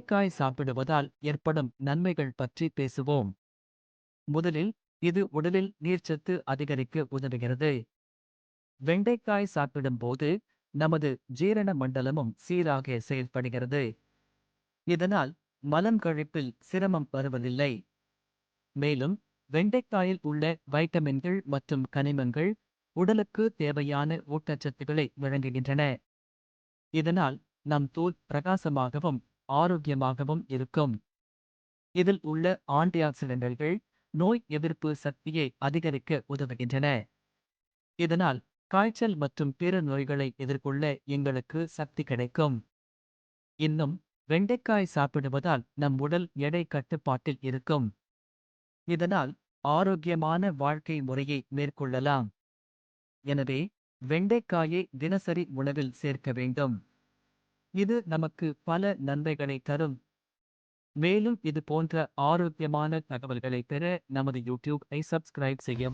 வெண்டைக்காய் சாப்பிடுவதால் ஏற்படும் நன்மைகள் பற்றி பேசுவோம். முதலில் இது உடலில் நீர்ச்சத்து அதிகரிக்க உதவுகிறது. வெண்டைக்காய் சாப்பிடும்போது நமது ஜீரண மண்டலமும் சீராக செயல்படுகிறது. இதனால் மலம் கழிப்பில் சிரமம் வருவதில்லை. மேலும் வெண்டைக்காயில் உள்ள வைட்டமின்கள் மற்றும் கனிமங்கள் உடலுக்கு தேவையான ஊட்டச்சத்துக்களை வழங்குகின்றன. இதனால் நம் தோல் பிரகாசமாகவும் ஆரோக்கியமாகவும் இருக்கும். இதில் உள்ள ஆன்டிஆக்சிடென்ட்கள் நோய் எதிர்ப்பு சக்தியை அதிகரிக்க உதவுகின்றன. இதனால் காய்ச்சல் மற்றும் பிற நோய்களை எதிர்கொள்ள எங்களுக்கு சக்தி கிடைக்கும். இன்னும் வெண்டைக்காய் சாப்பிடுவதால் நம் உடல் எடை கட்டுப்பாட்டில் இருக்கும். இதனால் ஆரோக்கியமான வாழ்க்கை முறையை மேற்கொள்ளலாம். எனவே வெண்டைக்காயை தினசரி உணவில் சேர்க்க வேண்டும். இது நமக்கு பல நன்மைகளை தரும். மேலும் இது போன்ற ஆரோக்கியமான தகவல்களை பெற நமது யூடியூப் ஐ சப்ஸ்கிரைப் செய்யவும்.